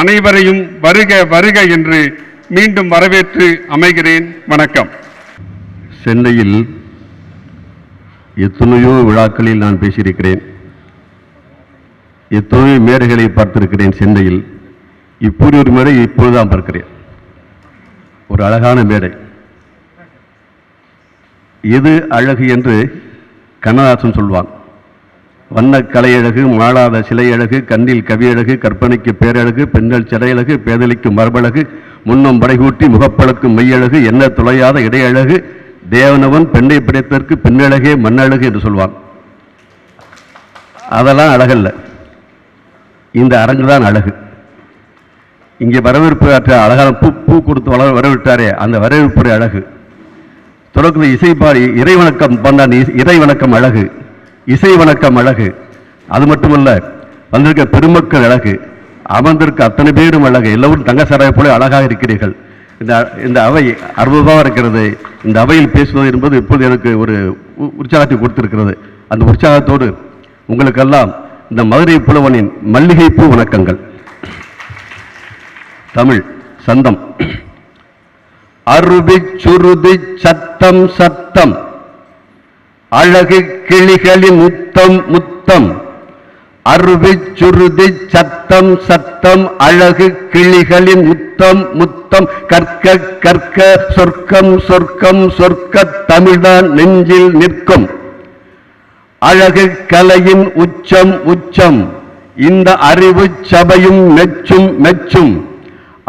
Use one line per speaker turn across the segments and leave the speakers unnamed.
அனைவரையும் வருக வருக என்று மீண்டும் வரவேற்று அமைகிறேன். வணக்கம்.
சென்னையில் எத்தனையோ விழாக்களில் நான் பேசியிருக்கிறேன். எத்தனையோ மேடைகளை பார்த்திருக்கிறேன் சென்னையில். இப்படி ஒரு மேடை இப்பொழுதுதான் பார்க்கிறேன். ஒரு அழகான மேடை. எது அழகு என்று கண்ணதாசன் சொல்வான். வண்ணக் கலையழகு மாளாத சிலையழகு கண்ணில் கவியழகு கற்பனைக்கு பேரழகு பெண்கள் சிறையழகு பேதலிக்கு மரபழகு முன்னம் படைகூட்டி முகப்பழக்கும் மெய்யழகு என்ன துளையாத இடையழகு தேவனவன் பெண்ணை பிடித்ததற்கு பெண்ணழகே மண்ணழகு என்று சொல்வான். அதெல்லாம் அழகல்ல. இந்த அரங்கு தான் அழகு. இங்கே வரவேற்பு ஆற்ற அழகான பூ பூ கொடுத்து வள வரவிட்டாரே அந்த வரவேற்புடைய அழகு. தொடக்கத்தில் இசை பாடி இறை வணக்கம் பண்ணான் இறை வணக்கம் அழகு. இசை வணக்கம் அழகு. அது மட்டுமல்ல வந்திருக்க பெருமக்கள் அழகு அமர்ந்திருக்க அத்தனை பேரும் அழகு. எல்லோரும் தங்கசாராய் போல அழகாக இருக்கிறீர்கள். இந்த இந்த அவை அற்புதமாக இருக்கிறது. இந்த அவையில் பேசுவது என்பது இப்போது எனக்கு ஒரு உ- உற்சாகத்தை கொடுத்திருக்கிறது. அந்த உற்சாகத்தோடு உங்களுக்கெல்லாம் இந்த மதுரை புலவனின் மல்லிகைப்பூ வணக்கங்கள். தமிழ் சந்தம். அருவி சுருதி சத்தம் சத்தம். அழகு கிளிகளின் முத்தம் முத்தம். அருவி சுருதி சத்தம் சத்தம் அழகு கிளிகளின் முத்தம் முத்தம். கற்க கற்க சொர்க்கம் சொர்க்கம் சொர்க்க தமிழ்தான் நெஞ்சில் நிற்கும். அழகு கலையின் உச்சம் உச்சம். இந்த அறிவு சபையும் மெச்சும் மெச்சும்.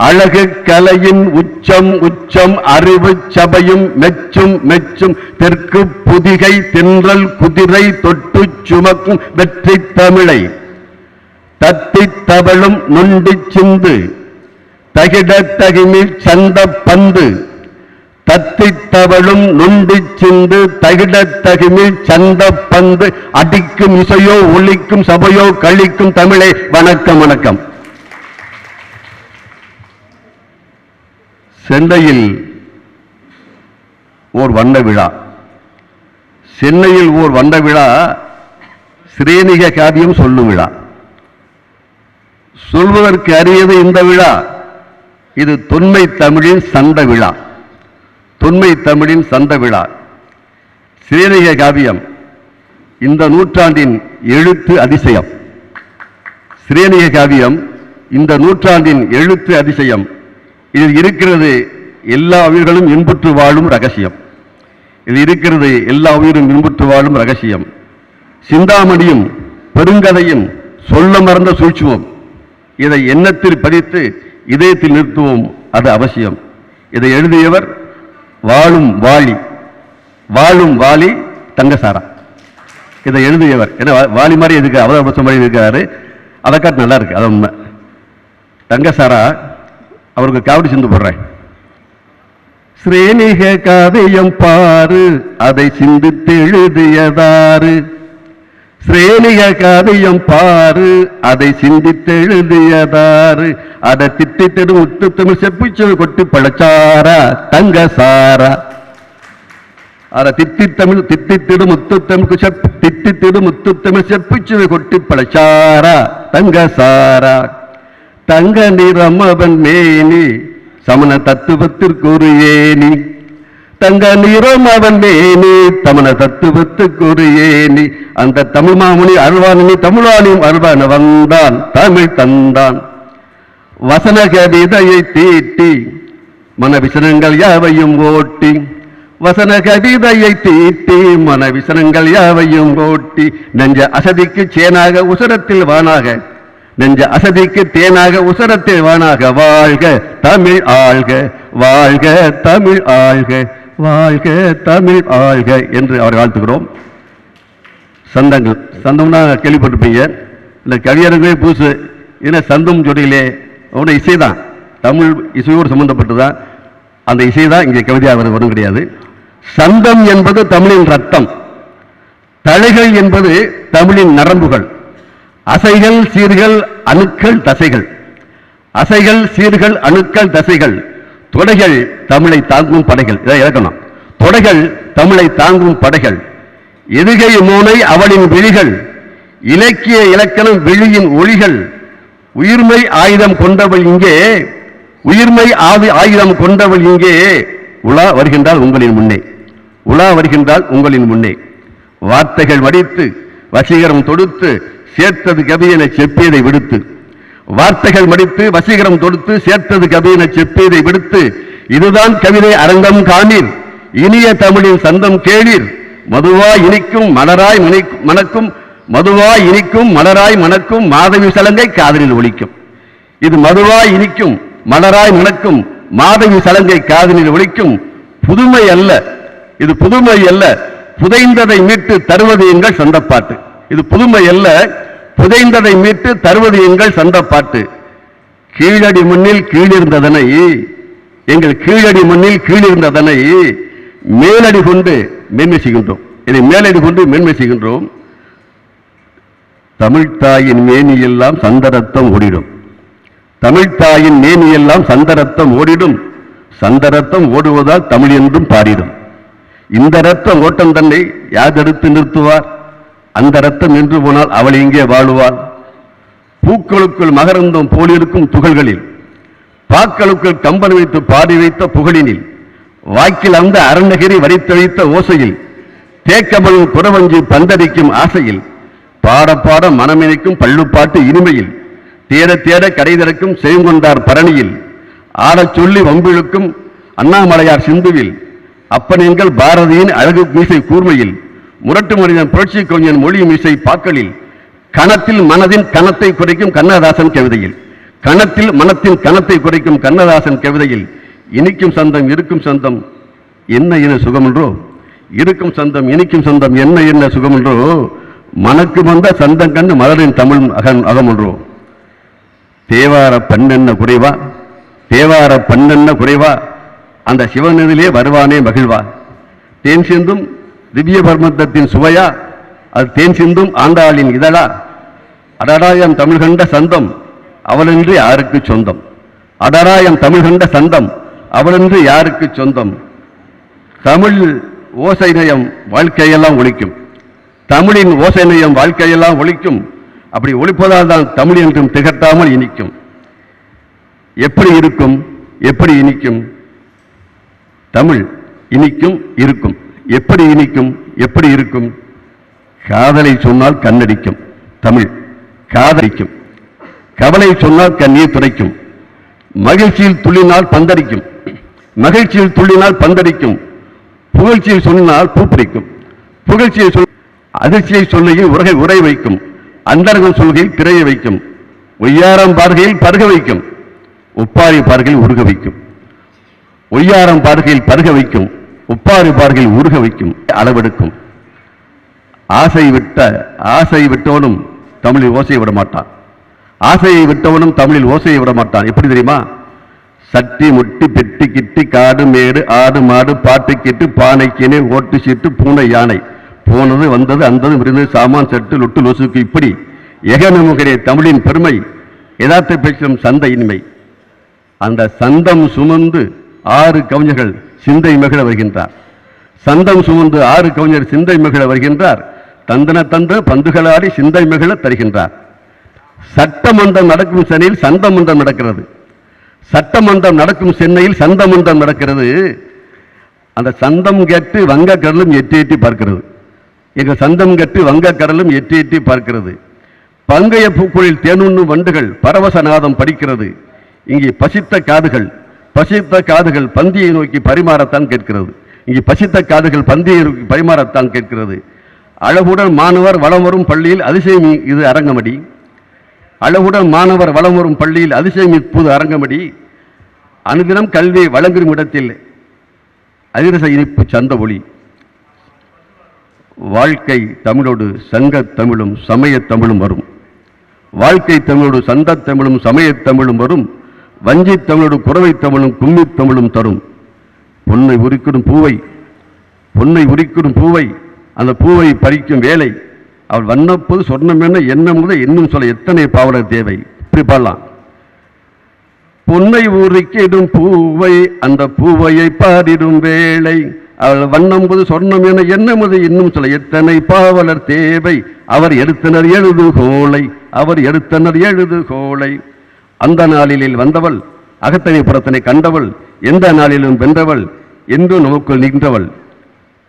அழகு கலையின் உச்சம் உச்சம் அறிவு சபையும் மெச்சும் மெச்சும் தெற்கு புதிகை தென்றல் குதிரை தொட்டு சுமக்கும் வெற்றி தமிழை. தத்தி தவளும் நொண்டி சிந்து தகிட தகிமில் சந்த பந்து தத்தி தவளும் நொண்டி சிந்து தகிட தகிமில் சந்த பந்து அடிக்கும் இசையோ ஒழிக்கும் சபையோ கழிக்கும் தமிழை. வணக்கம் வணக்கம். சென்னையில் ஓர் வண்ண விழா. சென்னையில் ஓர் வண்ண விழா ஸ்ரீனிக காவியம் சொல்லும் விழா. சொல்வதற்கு அரியது இந்த விழா. இது தொன்மை தமிழின் சந்த விழா. தொன்மை தமிழின் சந்த விழா. ஸ்ரீனிக காவியம் இந்த நூற்றாண்டின் எழுத்து அதிசயம். ஸ்ரீனிக காவியம் இந்த நூற்றாண்டின் எழுத்து அதிசயம். இதில் இருக்கிறது எல்லா உயிர்களும் இன்புற்று வாழும் ரகசியம். இது இருக்கிறது எல்லா உயிரும் இன்புற்று வாழும் ரகசியம். சிந்தாமணியும் பெருங்கதையும் சொல்ல மறந்த சூழ்ச்சுவோம். இதை எண்ணத்தில் பதித்து இதயத்தில் நிறுத்துவோம் அது அவசியம். இதை எழுதியவர் வாழும் வாலி. வாழும் வாலி தங்கசாரா. இதை எழுதியவர். ஏன்னா வாலி மாதிரி எதுக்கு அவதார மாதிரி இருக்கிறாரு அதை காட்டு நல்லா இருக்கு அது உண்மை. தங்கசாரா அவருக்கு காவடி சிந்து போடுறேன். ஸ்ரேணிக காவியம் பாரு அதை சிந்தித்து எழுதியதாரு ஸ்ரேனிக காவியம் பாரு அதை சிந்தித்து எழுதியதாரு அதை திட்டித்தெடு முத்து தமிழ் செப்பிச்சு கொட்டி பழச்சாரா தங்க சாரா. தித்தி தமிழ் தித்தித்திடு முத்து தமிழ் செப் தித்தித்திடு முத்து தமிழ் செப்பிச்சு கொட்டி பழச்சாரா தங்க சாரா. தங்க நிறம் அவன் மேனி சமண தத்துவத்திற்கு ஒரு ஏனி தங்க நிறம் அவன் மேனி தமண தத்துவத்துக்கு ஒரு ஏனி அந்த தமிழ் மாமுனி அருவானி தமிழானியும் அருவான வந்தான் தமிழ் தந்தான். வசன கவிதையை தீட்டி மன விசனங்கள் யாவையும் ஓட்டி. வசன கவிதையை தீட்டி மன விசனங்கள் யாவையும் ஓட்டி. நெஞ்ச அசதிக்கு சேனாக உசரத்தில் வானாக நெஞ்ச அசதிக்கு தேனாக உசரத்தில் வானாக வாழ்க தமிழ் ஆள்க வாழ்க தமிழ் ஆழ்க வாழ்க தமிழ் ஆழ்க என்று அவரை வாழ்த்துகிறோம். சந்தங்கள் சந்தம்னா கேள்விப்பட்டிருப்பீங்க. இந்த கவியரங்கே பூசு ஏன்னா சந்தம் ஜோடியிலே அவனோட இசை தான். தமிழ் இசையோடு சம்மந்தப்பட்டதான் அந்த இசை தான் இங்கே கவிதையாக வரும் வரும் கிடையாது. சந்தம் என்பது தமிழின் ரத்தம். தழைகள் என்பது தமிழின் நரம்புகள். அசைகள் சீர்கள் அணுக்கள் தசைகள். அசைகள் சீர்கள் அணுக்கள் தசைகள். தொடைகள் தமிழை தாங்கும் படைகள். இதை இறக்கணும். தொடைகள் தமிழை தாங்கும் படைகள். எதுகை மூனை அவளின் விழிகள். இலக்கிய இலக்கணம் விழியின் ஒளிகள். உயிர்மை ஆயுதம் கொண்டவள் இங்கே. உயிர்மை ஆவி ஆயுதம் கொண்டவள் இங்கே. உலா வருகின்றால் உங்களின் முன்னே. உலா வருகின்றால் உங்களின் முன்னே. வார்த்தைகள் வடித்து வசீகரம் தொடுத்து சேர்த்தது கவியென செப்பியதை விடுத்து. வார்த்தைகள் மடித்து வசீகரம் தொடுத்து சேர்த்தது கவியென செப்பியதை விடுத்து. இதுதான் கவிதை அரங்கம் காணீர். இனிய தமிழின் சந்தம் கேளீர். மதுவாய் இனிக்கும் மலராய் மணக்கும் மதுவாய் இனிக்கும் மலராய் மணக்கும் மாதவி சலங்கை காதலில் ஒழிக்கும் இது மதுவாய் இனிக்கும் மலராய் மணக்கும் மாதவி சலங்கை காதலில் ஒழிக்கும் புதுமை அல்ல. இது புதுமை அல்ல. புதைந்ததை மீட்டு தருவது எங்கள் சொந்தப்பாட்டு. இது புதுமை அல்ல. புதைந்ததை மீட்டு தருவது எங்கள் சொந்தப்பாட்டு கீழடி மண்ணில் கீழிருந்ததனை எங்கள் கீழடி மண்ணில் கீழிருந்ததனை மேலடி கொண்டு மேன்மை செய்கின்றோம் இதை மேலடி கொண்டு மேன்மை செய்கின்றோம் தமிழ்த்தாயின் மேனியெல்லாம் சந்தரத்தம் ஓடிடும். தமிழ்த்தாயின் மேனியெல்லாம் சந்தரத்தம் ஓடிடும். சந்தரத்தம் ஓடுவதால் தமிழ் என்றும் பாடிடும். இந்த ரத்தம் ஓட்டம் தன்னை யாதெடுத்து நிறுத்துவார்? அந்த ரத்தம் நின்று போனால் அவள் இங்கே வாழுவாள்? பூக்களுக்குள் மகரந்தம் போலிருக்கும் துகள்களில் பாக்களுக்குள் கம்பன் வைத்து பாடி வைத்த புகழினில் வாக்கில் அந்த அருணகிரி வரித்து வைத்த ஓசையில் தேக்கமலும் புறவஞ்சி பந்தடிக்கும் ஆசையில் பாட பாட மனமினைக்கும் பள்ளுப்பாட்டு இனிமையில் தேட தேட கடை திறக்கும் செய்கொண்டார் பரணியில் ஆடச் சொல்லி வம்பிழுக்கும் அண்ணாமலையார் சிந்துவில் அப்பன் எங்கள் பாரதியின் அழகு மீசை கூர்மையில் முரட்டு மனிதன் புரட்சி கவிஞன் மொழியும் இசை பாக்களில் கணத்தில் மனதின் கணத்தை குறைக்கும் கண்ணதாசன் கவிதையில். கணத்தில் மனத்தின் கணத்தை குறைக்கும் கண்ணதாசன் கவிதையில் இனிக்கும் சந்தம் இருக்கும் சந்தம் என்ன என்ன சுகமென்றோ? இருக்கும் சந்தம் இனிக்கும் சந்தம் என்ன என்ன சுகமென்றோ? மனக்கு வந்த சந்தம் கண்டு மலரின் தமிழ் அகன் அகமன்றோ? தேவார பண்ணென்ன குறைவா? தேவார பண்ணென்ன குறைவா? அந்த சிவனதிலே வருவானே மகிழ்வா? தேன் சேர்ந்தும் திவ்ய பர்மத்தத்தின் சுவையா? அது தேன் சிந்தும் ஆண்டாளின் இதழா? அடடாயம் தமிழ் கண்ட சந்தம் அவளென்று யாருக்கு சொந்தம்? அடராயம் தமிழ் கண்ட சந்தம் அவளென்று யாருக்கு சொந்தம்? தமிழ் ஓசை நயம் வாழ்க்கையெல்லாம் ஒழிக்கும். தமிழின் ஓசை நயம் வாழ்க்கையெல்லாம் ஒழிக்கும். அப்படி ஒழிப்பதால் தான் தமிழ் என்றும் திகட்டாமல் இனிக்கும். எப்படி இருக்கும்? எப்படி இனிக்கும்? தமிழ் இனிக்கும் இருக்கும். எப்படி இனிக்கும் எப்படி இருக்கும்? காதலை சொன்னால் கண்ணடிக்கும் தமிழ் காதலிக்கும். கவலை சொன்னால் கண்ணீர் துடைக்கும். மகிழ்ச்சியில் துள்ளினால் பந்தடிக்கும். மகிழ்ச்சியில் துள்ளினால் பந்தடிக்கும். புகழ்ச்சியை சொன்னால் பூப்பறிக்கும் புகழ்ச்சியை சொல் அதிர்ச்சியை சொல்லையில் உரகை உரை வைக்கும். அந்தரங்கம் சொல்கையில் திரைய வைக்கும். ஒய்யாரம் பார்கையில் பருக வைக்கும். ஒப்பாரி பார்கையில் உருக வைக்கும். ஒய்யாரம் பார்கையில் பருக வைக்கும். ஒப்பாரி பார்கையில் உருக வைக்கும் அளவெடுக்கும். ஆசை விட்ட ஆசை விட்டவனும் தமிழில் ஓசையை விட மாட்டான். ஆசையை விட்டவனும் தமிழில் ஓசையை விட மாட்டான். எப்படி தெரியுமா? சட்டி முட்டி பெட்டி கிட்டி காடு மேடு ஆடு மாடு பாட்டு கிட்டு பானை கிணை ஓட்டு சீட்டு பூனை யானை. போனது வந்தது அந்தது விருது சாமான் செட்டு லொட்டு லொசுக்கு இப்படி. எகனமுகரே தமிழின் பெருமை. எதார்த்த பேசும் சந்த இனிமை அந்த சந்தம் சுமந்து ஆறு கவிஞர்கள் சிந்தை மகிழ வருகின்றார். சந்தம் சுமந்து ஆறு கவிஞர் சிந்தை மகிழ வருகின்றார். தந்தன தந்த பந்துகளாடி சிந்தை மகிழ தருகின்றார். சட்டமன்றம் நடக்கும் சென்னையில் சந்தமன்றம் நடக்கிறது. சட்டமன்றம் நடக்கும் சென்னையில் சந்தமன்றம் நடக்கிறது. அந்த சந்தம் கேட்டு வங்கக்கடலும் எட்டி எட்டி பார்க்கிறது. எங்கள் சந்தம் கட்டு வங்கக்கடலும் எட்டி எட்டி பார்க்கிறது. பங்கைய பூக்குழில் தேனுண்ணும் வண்டுகள் பரவசநாதம் படிக்கிறது. இங்கே பசித்த காதுகள் பசித்த காதுகள் பந்தியை நோக்கி பரிமாறத்தான் கேட்கிறது. இங்கே பசித்த காதுகள் பந்தியை நோக்கி பரிமாறத்தான் கேட்கிறது. அழகுடன் மாணவர் வலம் வரும் பள்ளியில் அதிசயம் இது அரங்கமடி. அழகுடன் மாணவர் வளம் வரும் பள்ளியில் அதிசயம் இப்போது அரங்கமடி. அனுதினம் கல்வி வழங்கும் இடத்தில் அதிரச இனிப்பு சந்த ஒளி. வாழ்க்கை தமிழோடு சங்கத் தமிழும் சமயத் தமிழும் வரும். வாழ்க்கை தமிழோடு சந்த தமிழும் சமயத் தமிழும் வரும். வஞ்சித் தமிழோடு குறவை தமிழும் கும்மித் தமிழும் தரும். பொன்னை உரிக்கிடும் பூவை பொன்னை உரிக்கிடும் பூவை அந்த பூவை பறிக்கும் வேலை. அவள் வண்ணப்போது சொர்ணம் என்ன என்ன முதல் இன்னும் சொல்ல எத்தனை பாவலர் தேவை? இப்படி பாடலாம். பொன்னை உரிக்கிடும் பூவை அந்த பூவையை பாடிடும் வேளை அவள் வண்ணம்பது சொர்ணம் என முதல் இன்னும் சொல்ல எத்தனை பாவலர் தேவை? அவர் எடுத்தனர் எழுதுகோளை அவர் எடுத்தனர் எழுதுகோளை அந்த நாளிலில் வந்தவள் அகத்தனை புறத்தனை கண்டவள் எந்த நாளிலும் வென்றவள் என்றும் நமக்குள் நின்றவள்.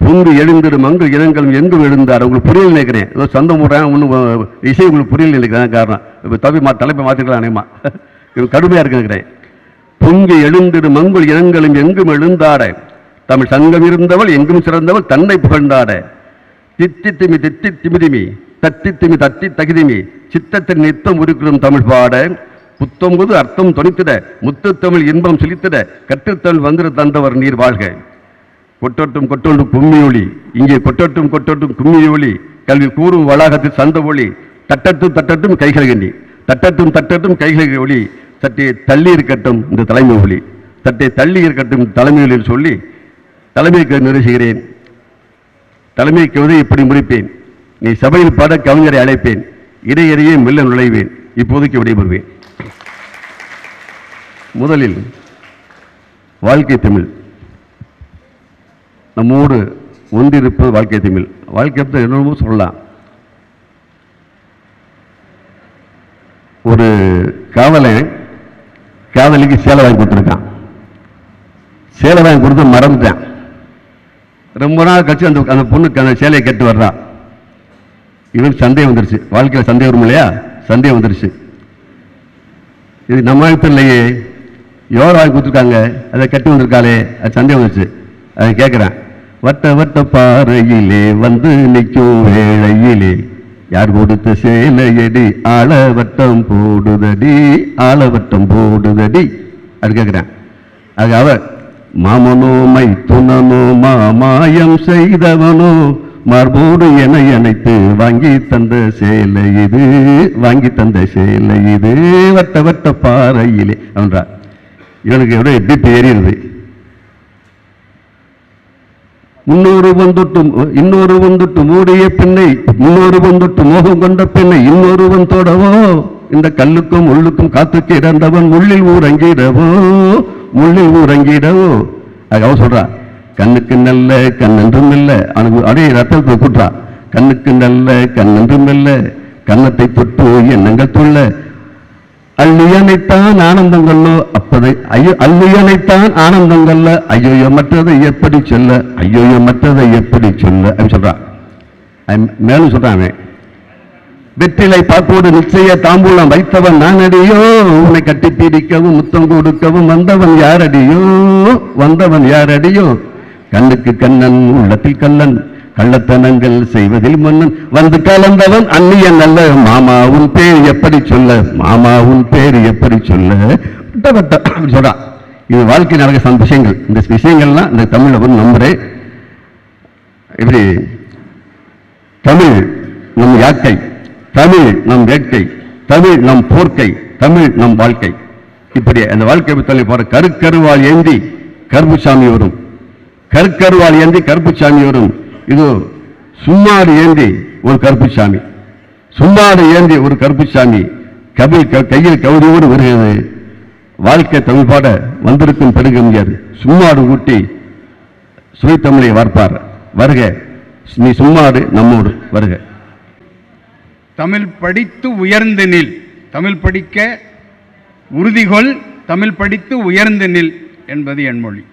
பொங்கு எழுந்திடும் அங்கு இனங்களும் எங்கும் எழுந்தார் உங்களுக்கு புரியல நினைக்கிறேன். ஏதோ சொந்தம் விடுறேன் ஒன்றும் இசை உங்களுக்கு புரியல நினைக்கிறேன். காரணம். இப்போ தவி மா தலைப்பை மாற்றிக்கலாம் அனைமா இது கடுமையாக இருக்கு நினைக்கிறேன். பொங்கு எழுந்திடும் மங்குள் இனங்களும் எங்கும் எழுந்தாட தமிழ் சங்கம் இருந்தவள் எங்கும் சிறந்தவள் தன்னை புகழ்ந்தாட தித்தி திமி தித்தி திமிதிமி தத்தி திமி. தத்தி தகிதிமி. சித்தத்தின் நித்தம் உருக்கிறோம் தமிழ் பாட புத்தொன்பது அர்த்தம் தொனித்திட முத்துத்தமிழ் இன்பம் செலுத்திட கற்றுத்தமிழ் வந்திரு தந்தவர் நீர் வாழ்க. கொட்டோட்டும் கொட்டோட்டும் கும்மியொலி இங்கே கொட்டோட்டும் கொட்டோட்டும் கும்மியொலி கல்வி கூறும் வளாகத்தில் சந்த ஒளி தட்டட்டும் தட்டட்டும் கைகள் தட்டத்தும் தட்டட்டும் தட்டட்டும் ஒளி சற்றே தள்ளி இருக்கட்டும் இந்த தலைமை ஒளி சற்றே தள்ளி இருக்கட்டும் தலைமை ஒளியில் சொல்லி தலைமைக்கு செய்கிறேன். தலைமைக்கு கவிதை இப்படி முடிப்பேன் நீ சபையில் பாட கவிஞரை அழைப்பேன். இடையிடையே மெல்ல நுழைவேன். இப்போதைக்கு விடைபெறுவேன். முதலில் வாழ்க்கை தமிழ். நம்மோடு ஒன்றிருப்பது வாழ்க்கை தமிழ். வாழ்க்கை தமிழ் என்னமோ சொல்லலாம். ஒரு காவலை காதலிக்கு சேலை வாங்கி கொடுத்துருக்கான். சேலை வாங்கி கொடுத்து மறந்துட்டேன். ரொம்ப நாள் கழிச்சு அந்த அந்த பொண்ணுக்கு அந்த சேலையை கட்டி வர்றான் இவன் சந்தேகம் வந்துருச்சு. வாழ்க்கையில் சந்தேகம் வரும் இல்லையா? சந்தேகம் வந்துருச்சு. இது நம்ம இல்லையே. எவ்வளோ வாங்கி கொடுத்துருக்காங்க? அதை கட்டி வந்திருக்காளே. அது சந்தேகம் வந்துச்சு அதை கேட்குறேன். வட்ட வட்ட பாறையிலே வந்து நிற்கும் வேளையிலே யார் கொடுத்த சேலையடி? ஆளவட்டம் போடுதடி ஆளவட்டம் போடுதடி. அது கேட்குறேன். அது அவ மாமனோ மைத்துனனோ மாமாயம் செய்தவனோ மார்போடு என இணைத்து வாங்கி தந்த சேலை இது வாங்கி தந்த சேலை இது வட்ட வட்ட பாறையிலே அவன்றா இவனுக்கு எவ்வளோ எப்படி எரியுது முன்னோரு வந்துட்டு இன்னொரு வந்துட்டு மூடிய பெண்ணை முன்னோரு வந்துட்டு மோகம் கொண்ட பெண்ணை இன்னொருவன் தொடவோ? இந்த கல்லுக்கும் உள்ளுக்கும் காத்து கிடந்தவன் முள்ளில் ஊரங்கிடவோ முள்ளில் ஊரங்கிடவோ அவ சொல்றான் சொல்றா கண்ணுக்கு நல்ல கண்ணென்றும் இல்லை அவனுக்கு அப்படியே ரத்தத்தை கூட்டுறான் கண்ணுக்கு நல்ல கண்ணென்றும் இல்லை கன்னத்தை தொட்டு எண்ணங்கள் தொல்லை அள்ளியனைத்தான் ஆனந்தங்கள்லோ? அப்பதை ஐயோ அள்ளியனைத்தான் ஆனந்தங்கள்ல? ஐயோயோ மற்றதை எப்படி சொல்ல? ஐயோயோ மற்றதை எப்படி சொல்ல? அப்படின்னு சொல்றான் மேலும் சொல்றான் வெற்றிலை பார்ப்போடு நிச்சய தாம்பூலம் வைத்தவன் நான் அடியோ உன்னை கட்டி பிடிக்கவும் முத்தம் கொடுக்கவும் வந்தவன் யாரடியோ? வந்தவன் யாரடியோ? கண்ணுக்கு கண்ணன் உள்ளத்தில் கல்லன் கள்ளத்தனங்கள் செய்வதில் மன்னன் வந்து கலந்தவன் அந்நியன் அல்ல மாமாவும் பேர் எப்படி சொல்ல? மாமாவும் பேர் எப்படி சொல்ல? சொல்றான் இது வாழ்க்கை நடக்க சந்த விஷயங்கள். இந்த விஷயங்கள்லாம் இந்த தமிழை வந்து நம்புறேன் இப்படி தமிழ் நம் யாக்கை தமிழ் நம் வேட்கை தமிழ் நம் போர்க்கை தமிழ் நம் வாழ்க்கை. இப்படி அந்த வாழ்க்கை தள்ளி போற? கருக்கருவாள் ஏந்தி கருப்புசாமி வரும். கருக்கருவாள் ஏந்தி கருப்புசாமி வரும். இது சும்மாடு ஏந்தி ஒரு கருப்புசாமி சும்மாடு ஏந்தி ஒரு கருப்புசாமி கபில் க- கையில் கௌரியோடு வருகிறது. வாழ்க்கை தமிழ்பாட வந்திருக்கும் பெருக முடியாது சும்மாடு ஊட்டி சுயத்தமிழை வார்ப்பார். வருக நீ சும்மாடு நம்மோடு வருக.
தமிழ் படித்து உயர்ந்து நில். தமிழ் படிக்க உறுதிகொள். தமிழ் படித்து உயர்ந்து நில் என்பது என் மொழி.